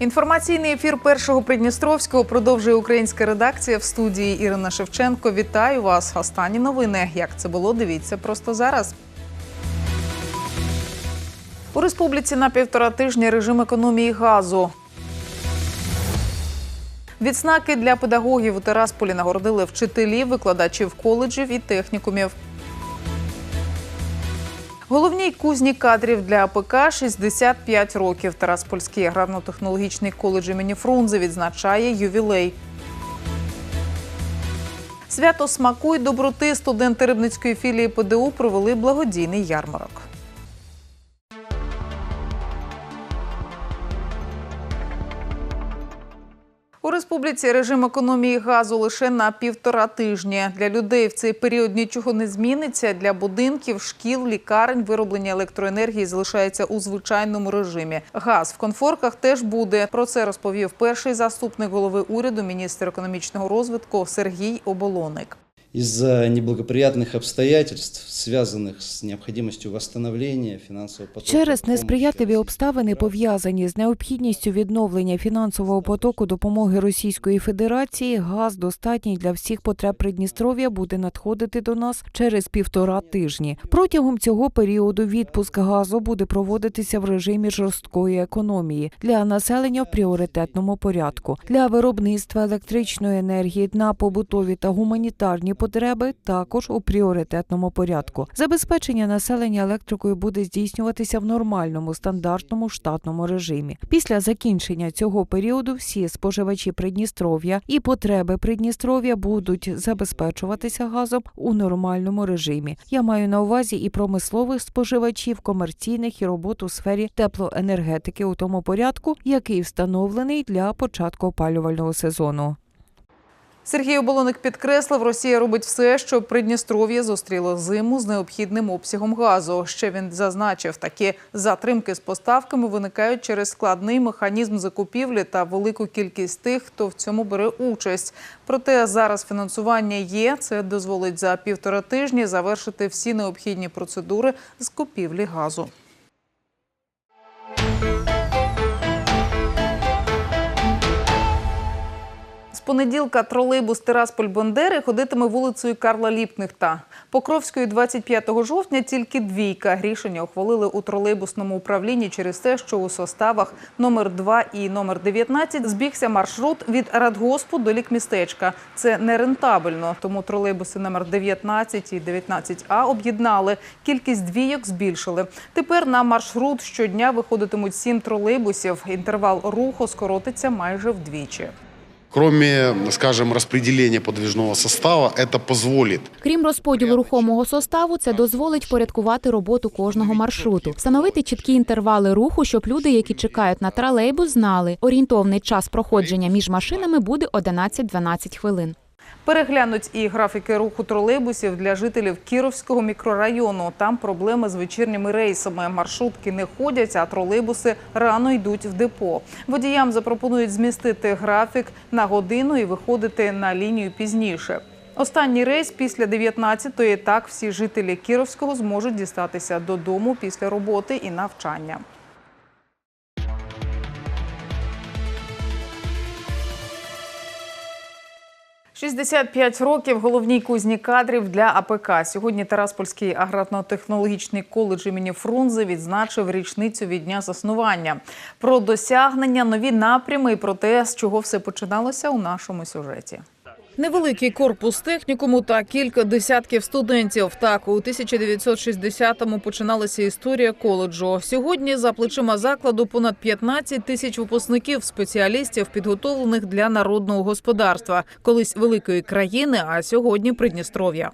Інформаційний ефір першого Придністровського продовжує українська редакція в студії Ірина Шевченко. Вітаю вас. Останні новини. Як це було? Дивіться просто зараз. У республіці на півтора тижня режим економії газу. Відзнаки для педагогів у Терасполі нагородили вчителів, викладачів коледжів і технікумів. Головній кузні кадрів для АПК 65 років. Тараспольський аграрно-технологічний коледж імені Фрунзе відзначає ювілей. Свято смаку й доброти студенти Рибницької філії ПДУ провели благодійний ярмарок. У республіці режим економії газу лише на півтора тижні. Для людей в цей період нічого не зміниться. Для будинків, шкіл, лікарень вироблення електроенергії залишається у звичайному режимі. Газ в конфорках теж буде. Про це розповів перший заступник голови уряду, міністр економічного розвитку Сергій Оболоник. Из-за неблагоприятных обстоятельств, связанных с необходимостью восстановления финансового потока. Через несприятливі обставини, пов'язані з необхідністю відновлення фінансового потоку допомоги Російської Федерації, газ достатній для всіх потреб Придністров'я буде надходити до нас через півтора тижні. Протягом цього періоду відпуск газу буде проводитися в режимі жорсткої економії для населення в пріоритетному порядку для виробництва електричної енергії на побутові та гуманітарні потреби також у пріоритетному порядку. Забезпечення населення електрикою буде здійснюватися в нормальному стандартному штатному режимі. Після закінчення цього періоду всі споживачі Придністров'я і потреби Придністров'я будуть забезпечуватися газом у нормальному режимі. Я маю на увазі і промислових споживачів, комерційних і роботу у сфері теплоенергетики у тому порядку, який встановлений для початку опалювального сезону. Сергій Оболоник підкреслив, Росія робить все, щоб Придністров'я зустріло зиму з необхідним обсягом газу. Ще він зазначив, такі затримки з поставками виникають через складний механізм закупівлі та велику кількість тих, хто в цьому бере участь. Проте зараз фінансування є. Це дозволить за півтора тижні завершити всі необхідні процедури з купівлі газу. Понеділка тролейбус Тирасполь-Бондери ходитиме вулицею Карла Ліпкнехта. Покровської 25 жовтня тільки двійка. Рішення ухвалили у тролейбусному управлінні через те, що у составах номер 2 і номер 19 збігся маршрут від Радгоспу до лікмістечка. Це нерентабельно, тому тролейбуси номер 19 і 19А об'єднали. Кількість двійок збільшили. Тепер на маршрут щодня виходитимуть сім тролейбусів. Інтервал руху скоротиться майже вдвічі. Кроме, скажем, распределения подвижного состава, это позволит Крім розподілу рухомого составу, це дозволить порядкувати роботу кожного маршруту, встановити чіткі інтервали руху, щоб люди, які чекають на тролейбус, знали, орієнтовний час проходження між машинами буде 11-12 хвилин. Переглянуть і графіки руху тролейбусів для жителів Кіровського мікрорайону. Там проблеми з вечірніми рейсами. Маршрутки не ходять, а тролейбуси рано йдуть в депо. Водіям запропонують змістити графік на годину і виходити на лінію пізніше. Останній рейс після 19-ї. Так всі жителі Кіровського зможуть дістатися додому після роботи і навчання. – 65 років головній кузні кадрів для АПК. Сьогодні Тараспольський аграрно-технологічний коледж імені Фрунзе відзначив річницю від дня заснування. Про досягнення, нові напрями і про те, з чого все починалося у нашому сюжеті. Невеликий корпус технікуму та кілька десятків студентів. Так, у 1960-му починалася історія коледжу. Сьогодні за плечима закладу понад 15 тисяч випускників, спеціалістів, підготовлених для народного господарства, колись великої країни, а сьогодні Придністров'я.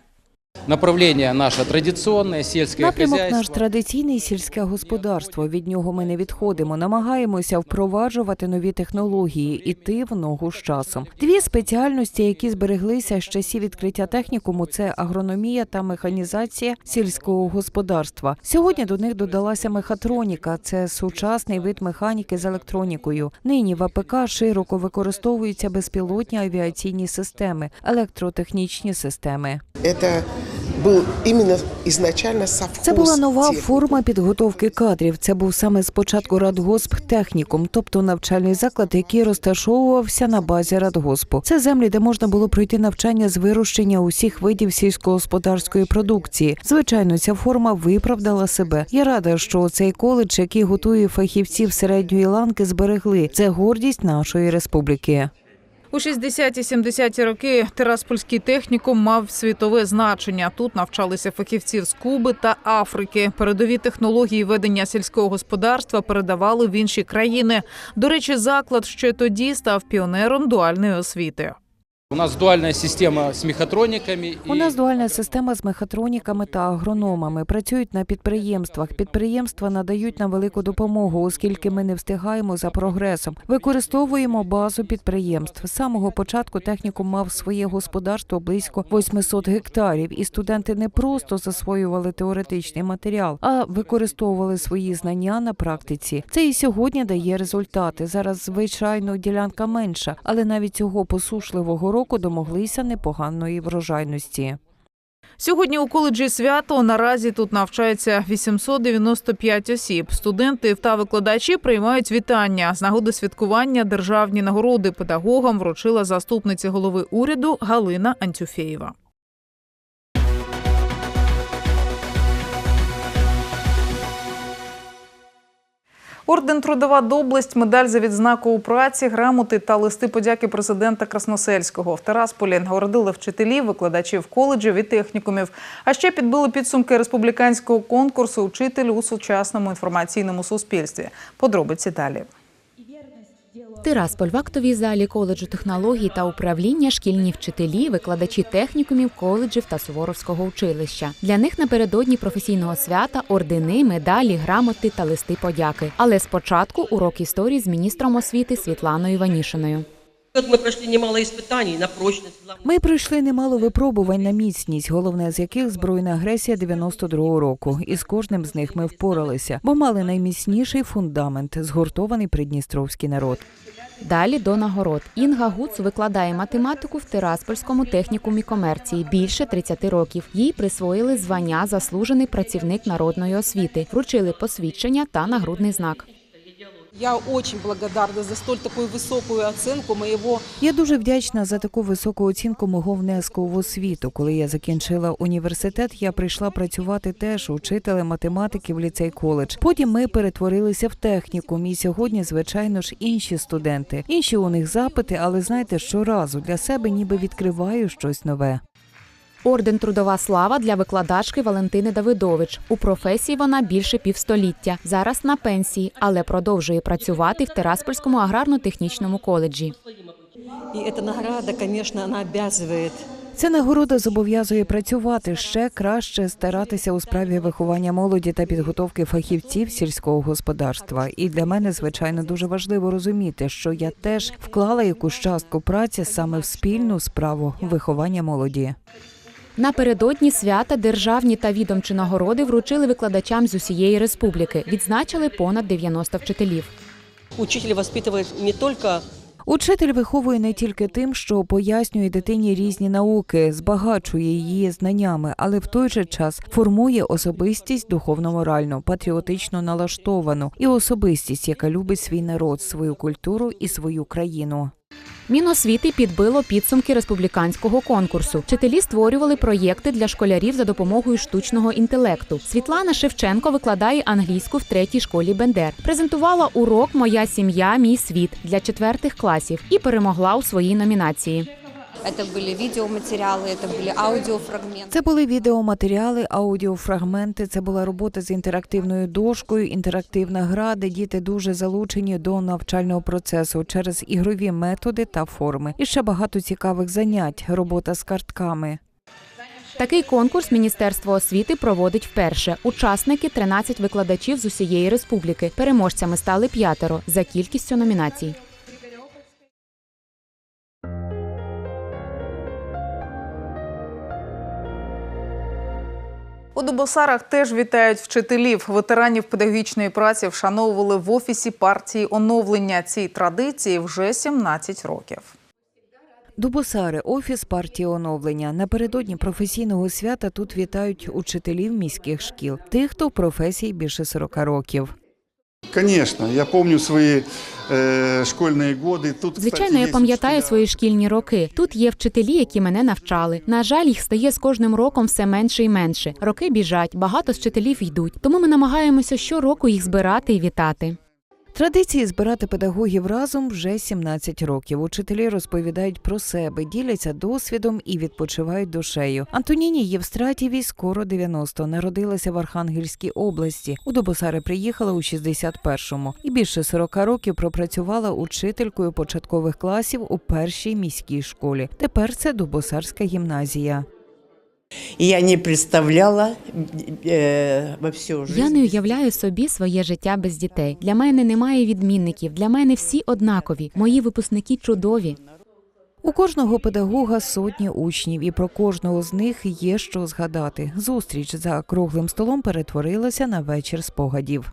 Направление наше традиционное, сельское Напрямок наш традиційний сільське господарство. Від нього ми не відходимо. Намагаємося впроваджувати нові технології, іти в ногу з часом. Дві спеціальності, які збереглися з часів відкриття технікуму, це агрономія та механізація сільського господарства. Сьогодні до них додалася мехатроніка. Це сучасний вид механіки з електронікою. Нині в АПК широко використовуються безпілотні авіаційні системи, електротехнічні системи. Это был именно изначально совхоз. Це була нова форма підготовки кадрів. Це був саме спочатку радгосп технікум, тобто навчальний заклад, який розташовувався на базі радгоспу. Це землі, де можна було пройти навчання з вирощення усіх видів сільськогосподарської продукції. Звичайно, ця форма виправдала себе. Я рада, що цей коледж, який готує фахівців середньої ланки, зберегли. Це гордість нашої республіки. У 60-70-ті роки Тираспольський технікум мав світове значення. Тут навчалися фахівців з Куби та Африки. Передові технології ведення сільського господарства передавали в інші країни. До речі, заклад ще тоді став піонером дуальної освіти. У нас дуальная система с мехатрониками. У нас дуальна система з мехатроніками та агрономами. Працюють на підприємствах. Підприємства надають нам велику допомогу, оскільки ми не встигаємо за прогресом. Використовуємо базу підприємств. З самого початку технікум мав своє господарство близько 800 гектарів, і студенти не просто засвоювали теоретичний матеріал, а використовували свої знання на практиці. Це і сьогодні дає результати. Зараз звичайно ділянка менша, але навіть цього посушливого року домоглися непоганої врожайності. Сьогодні у коледжі свято наразі тут навчається 895 осіб. Студенти та викладачі приймають вітання. З нагоди святкування державні нагороди педагогам вручила заступниця голови уряду Галина Антюфєєва. Орден Трудова доблесть, медаль за відзнаку у праці, грамоти та листи подяки президента Красносельського. В Тарасполі нагородили вчителів, викладачів коледжів і технікумів. А ще підбили підсумки республіканського конкурсу Учитель у сучасному інформаційному суспільстві. Подробиці далі. Тирасполь в актовій залі коледжу технологій та управління шкільні вчителі, викладачі технікумів, коледжів та Суворовського училища. Для них напередодні професійного свята ордени, медалі, грамоти та листи подяки. Але спочатку урок історії з міністром освіти Світланою Іванішиною. От ми пройшли немало іспитань на прочність. Ми пройшли немало випробувань на міцність, головне з яких збройна агресія 92-го року. І з кожним з них ми впоралися, бо мали найміцніший фундамент згуртований придністровський народ. Далі до нагород. Інга Гуц викладає математику в Тираспольському технікумі комерції більше 30 років. Їй присвоїли звання заслужений працівник народної освіти, вручили посвідчення та нагрудний знак. Я очень благодарна за столь такую высокую оценку моего Я дуже вдячна за таку високу оцінку мого внеску в освіту. Коли я закінчила університет, я прийшла працювати теж учителем математики в ліцей коледж. Потім ми перетворилися в технікум. І сьогодні, звичайно ж, інші студенти. Інші у них запити, але знаєте, щоразу для себе ніби відкриваю щось нове. Орден Трудова слава для викладачки Валентини Давидович. У професії вона більше півстоліття. Зараз на пенсії, але продовжує працювати в Тираспольському аграрно-технічному коледжі. и эта награда, конечно, она обязывает Ця нагорода зобов'язує працювати ще краще, старатися у справі виховання молоді та підготовки фахівців сільського господарства. І для мене, звичайно, дуже важливо розуміти, що я теж вклала якусь частку праці саме в спільну справу виховання молоді. Напередодні свята державні та відомчі нагороди вручили викладачам з усієї республіки. Відзначили понад 90 вчителів. Учитель воспитывает не только Учитель виховує не тільки тим, що пояснює дитині різні науки, збагачує її знаннями, але в той же час формує особистість духовно-моральну, патріотично налаштовану і особистість, яка любить свій народ, свою культуру і свою країну. Міносвіти підбило підсумки республіканського конкурсу. Вчителі створювали проєкти для школярів за допомогою штучного інтелекту. Світлана Шевченко викладає англійську в третій школі Бендер. Презентувала урок Моя сім'я, мій світ для четвертих класів і перемогла у своїй номінації. Это были видеоматериалы, это были аудиофрагменты. Це були відеоматеріали, аудіофрагменти. Це була робота з інтерактивною дошкою, інтерактивна гра, де діти дуже залучені до навчального процесу через ігрові методи та форми. І ще багато цікавих занять, робота з картками. Такий конкурс Міністерство освіти проводить вперше. Учасники 13 викладачів з усієї республіки. Переможцями стали п'ятеро за кількістю номінацій. У теж вітають вчителів. Ветеранів педагогічної праці вшановували в офісі партії оновлення. Цій традиції вже 17 років. Дубосари, офіс партії оновлення. Напередодні професійного свята тут вітають учителів міських шкіл, тих, хто в професії більше 40 років. Конечно, я помню свои э, школьные годы. Тут, Звичайно, кстати, я есть пам'ятаю учителя. свої шкільні роки. Тут є вчителі, які мене навчали. На жаль, їх стає з кожним роком все менше і менше. Роки біжать, багато з вчителів йдуть. Тому ми намагаємося щороку їх збирати і вітати. Традиції збирати педагогів разом вже 17 років. Учителі розповідають про себе, діляться досвідом і відпочивають душею. Антоніні Євстратівій скоро 90. Народилася в Архангельській області. У Дубосари приїхала у 61-му і більше 40 років пропрацювала учителькою початкових класів у першій міській школі. Тепер це Дубосарська гімназія. Я не представляла э, во всю жизнь. Я не уявляю собі своє життя без дітей. Для мене немає відмінників. Для мене всі однакові. Мої випускники чудові. У кожного педагога сотні учнів, і про кожного з них є що згадати. Зустріч за круглим столом перетворилася на вечір спогадів.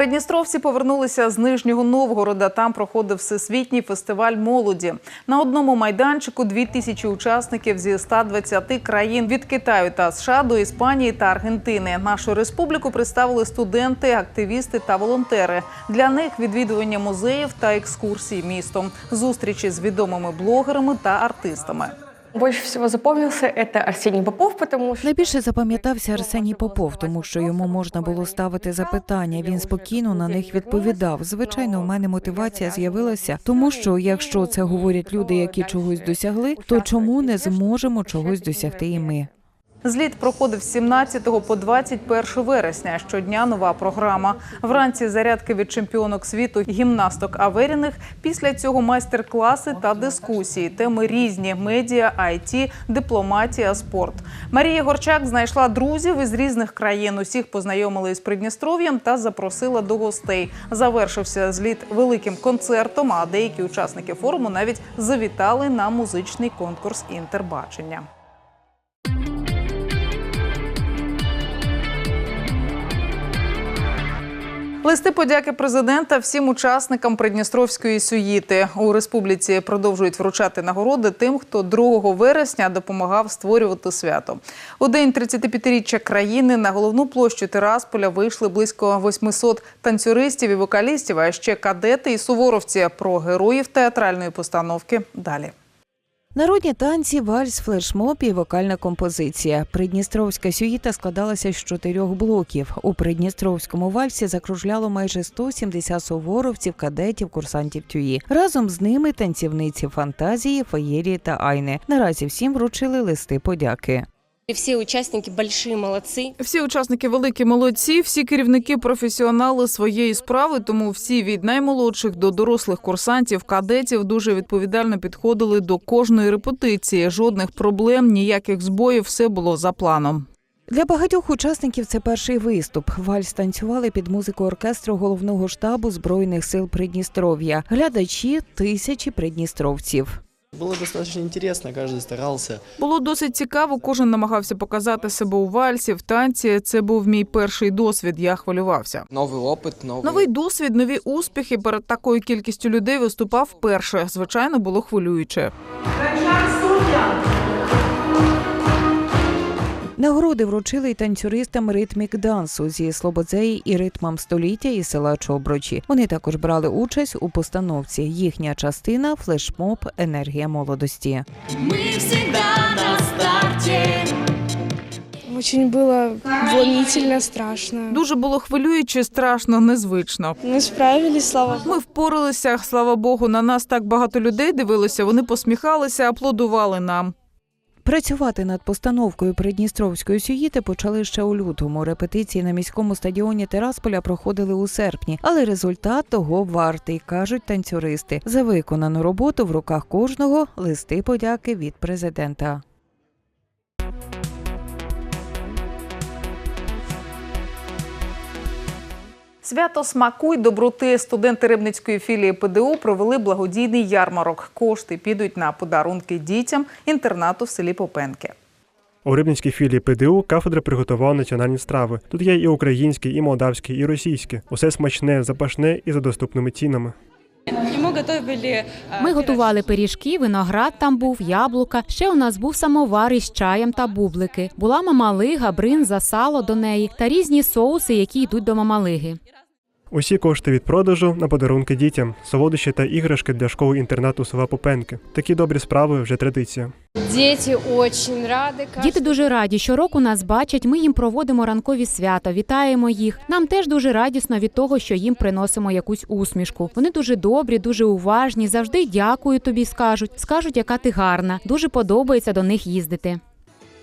Придністровці повернулися з Нижнього Новгорода. Там проходив всесвітній фестиваль молоді. На одному майданчику дві тисячі учасників зі 120 країн від Китаю та США до Іспанії та Аргентини. Нашу республіку представили студенти, активісти та волонтери. Для них відвідування музеїв та екскурсій містом, зустрічі з відомими блогерами та артистами. Больше всего запомнился это Арсений Попов, потому что Найбільше запам'ятався Арсеній Попов, тому що йому можна було ставити запитання. Він спокійно на них відповідав. Звичайно, у мене мотивація з'явилася, тому що якщо це говорять люди, які чогось досягли, то чому не зможемо чогось досягти і ми? Зліт проходив з 17 по 21 вересня. Щодня нова програма. Вранці зарядки від чемпіонок світу гімнасток Аверіних. Після цього майстер-класи та дискусії. Теми різні: медіа, IT, дипломатія, спорт. Марія Горчак знайшла друзів із різних країн. Усіх познайомили із Придністров'ям та запросила до гостей. Завершився зліт великим концертом. А деякі учасники форуму навіть завітали на музичний конкурс інтербачення. Листи подяки президента всім учасникам Придністровської суїти у республіці продовжують вручати нагороди тим, хто 2 вересня допомагав створювати свято. У день 35-річчя країни на головну площу Тирасполя вийшли близько 800 танцюристів і вокалістів, а ще кадети і суворовці про героїв театральної постановки. Далі. Народні танці, вальс, флешмоб і вокальна композиція. Придністровська сюїта складалася з чотирьох блоків. У придністровському вальсі закружляло майже 170 суворовців, кадетів, курсантів тюї. Разом з ними танцівниці фантазії, феєрії та айни. Наразі всім вручили листи подяки. Все участники большие молодцы. Всі учасники великі молодці, всі керівники професіонали своєї справи, тому всі від наймолодших до дорослих курсантів, кадетів дуже відповідально підходили до кожної репетиції. Жодних проблем, ніяких збоїв, все було за планом. Для багатьох учасників це перший виступ. Вальс танцювали під музику оркестру головного штабу збройних сил Придністров'я. Глядачі тисячі придністровців. Было достаточно интересно, каждый старался. Було досить цікаво. Кожен намагався показати себе у вальсі, в танці. Це був мій перший досвід. Я хвилювався. Новый опыт, новый... Новий досвід, нові успіхи. Перед такою кількістю людей виступав вперше. Звичайно, було хвилююче. Нагороди вручили й танцюристам ритмік дансу зі Слободзеї і ритмам століття із села Чоброчі. Вони також брали участь у постановці. Їхня частина флешмоб Енергія молодості. Мы всегда на старте. Очень было волнительно, страшно. Дуже було хвилююче, страшно, незвично. Мы справились, слава Богу. Ми впоралися. Слава Богу, на нас так багато людей дивилося. Вони посміхалися, аплодували нам. Працювати над постановкою Придністровської сюїти почали ще у лютому. Репетиції на міському стадіоні Терасполя проходили у серпні, але результат того вартий, кажуть танцюристи. За виконану роботу в руках кожного листи подяки від президента. Свято смаку й доброти студенти Рибницької філії ПДУ провели благодійний ярмарок. Кошти підуть на подарунки дітям інтернату в селі Попенки. У Рибницькій філії ПДУ кафедра приготувала національні страви. Тут є і українські, і молдавські, і російські. Усе смачне, запашне і за доступними цінами. Ми готували пиріжки, виноград там був, яблука. Ще у нас був самовар із чаєм та бублики. Була мамалига, бринза, сало до неї та різні соуси, які йдуть до мамалиги. Усі кошти від продажу на подарунки дітям, солодощі та іграшки для школи інтернату села Попенки. Такі добрі справи вже традиція. Дети очень рады. Діти дуже раді. Щороку нас бачать. Ми їм проводимо ранкові свята, вітаємо їх. Нам теж дуже радісно від того, що їм приносимо якусь усмішку. Вони дуже добрі, дуже уважні. Завжди дякую тобі. Скажуть, скажуть, яка ти гарна. Дуже подобається до них їздити.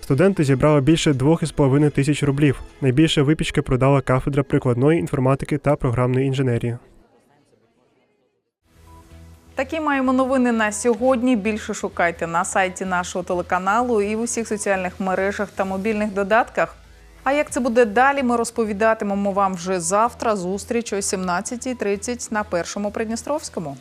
Студенти зібрали більше 2,5 тисяч рублів. Найбільше випічки продала кафедра прикладної інформатики та програмної інженерії. Такі маємо новини на сьогодні. Більше шукайте на сайті нашого телеканалу і в усіх соціальних мережах та мобільних додатках. А як це буде далі, ми розповідатимемо вам вже завтра. Зустріч о 17.30 на першому Придністровському.